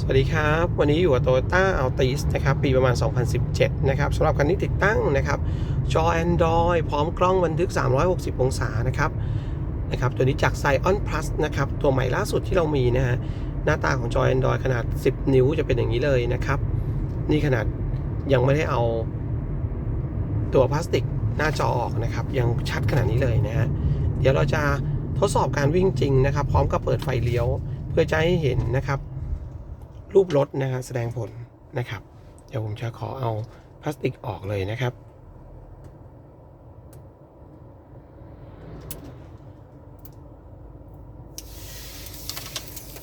สวัสดีครับ วันนี้อยู่กับ Toyota Altis นะครับ ปีประมาณ 2017 นะครับสำหรับคันนี้ติดตั้งนะครับ จอ Android พร้อมกล้องบันทึก 360 องศานะครับนะครับ ตัวนี้จาก Scion Plus นะครับ ตัวใหม่ล่าสุดที่เรามีนะฮะหน้าตาของจอ Android ขนาด 10 นิ้วจะเป็นอย่างนี้เลยนะครับ นี่ขนาดยังไม่ได้เอาตัวพลาสติกหน้าจอออกนะครับ ยังชัดขนาดนี้เลยนะฮะเดี๋ยวเราจะทดสอบการวิ่งจริงนะครับ พร้อมกับเปิดไฟเลี้ยว เพื่อจะให้เห็นนะครับ รูปรถนะฮะแสดงผลนะครับ เดี๋ยวผมจะขอเอาพลาสติกออกเลยนะครับ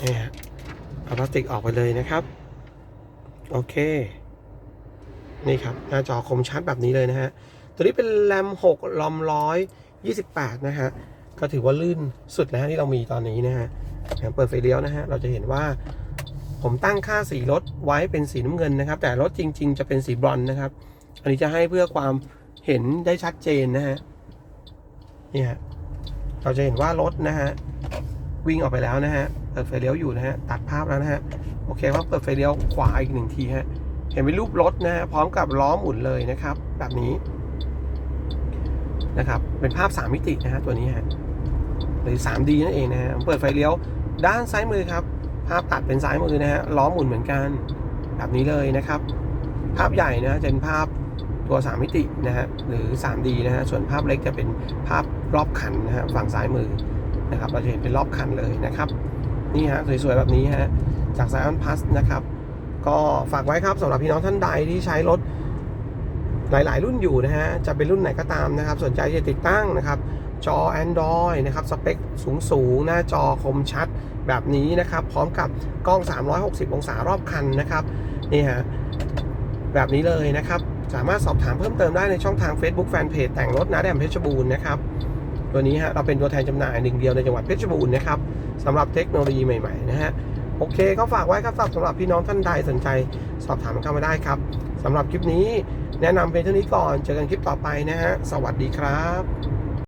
นี่ฮะเอาพลาสติกออกไปเลยนะครับ โอเค นี่ครับ หน้าจอคมชัดแบบนี้เลยนะฮะ ตัวนี้เป็นแรม6ลอมร้อย28 นะฮะ ก็ถือว่าลื่นสุดแล้วที่เรามีตอนนี้นะฮะเปิดไฟเลี้ยวนะฮะ เราจะเห็นว่า ผมตั้งค่าสีรถไว้เป็นสีน้ำเงินนะครับ แต่รถจริง ๆ จะเป็นสีบรอนซ์นะครับ อันนี้จะให้เพื่อความเห็นได้ชัดเจนนะฮะนี่ฮะเราจะเห็นว่ารถนะฮะวิ่งออกไปแล้วนะฮะเปิดไฟเลี้ยวอยู่นะฮะตัดภาพแล้วนะฮะโอเคครับเปิดไฟเลี้ยวขวาอีกหนึ่งทีฮะเห็นเป็นรูปรถนะฮะพร้อมกับล้อหมุนเลยนะครับ แบบนี้นะครับเป็นภาพ 3 มิตินะฮะตัวนี้ฮะหรือ 3D นั่นเองนะฮะเปิดไฟเลี้ยวด้านซ้ายมือครับ ภาพตัดเป็นซ้ายมือนะฮะล้อหมุนเหมือนกันแบบนี้เลยนะครับ ภาพใหญ่นะจะเป็นภาพตัว 3 มิตินะฮะหรือ 3D นะฮะส่วนภาพเล็กจะเป็นภาพรอบคันนะฮะฝั่งซ้ายมือนะครับ เราจะเห็นเป็นรอบคันเลยนะครับ นี่ฮะสวยๆแบบนี้ฮะจาก Zion Plus นะครับ ก็ฝากไว้ครับสำหรับพี่น้องท่านใดที่ใช้รถหลาย ๆ รุ่นอยู่นะฮะจะเป็นรุ่นไหนก็ตามนะครับ สนใจจะติดตั้งนะครับ จอ Android นะครับสเปคสูงๆหน้าจอคมชัดแบบนี้นะครับ พร้อมกับกล้อง 360 องศารอบคันนะครับนี่ฮะแบบนี้เลยนะครับ สามารถสอบถามเพิ่มเติมได้ในช่องทาง Facebook Fanpage แต่งรถนาแดมเพชรบูรณ์นะครับตัวนี้ฮะเราเป็นตัวแทนจำหน่ายหนึ่งเดียวในจังหวัดเพชรบูรณ์นะครับสำหรับเทคโนโลยีใหม่ๆนะฮะโอเคก็ฝากไว้ครับสำหรับพี่น้องท่านใดสนใจ สอบถามเข้ามาได้ครับสำหรับคลิปนี้แนะนำเพียงเท่านี้ก่อน เจอกันคลิปต่อไปนะฮะ สวัสดีครับ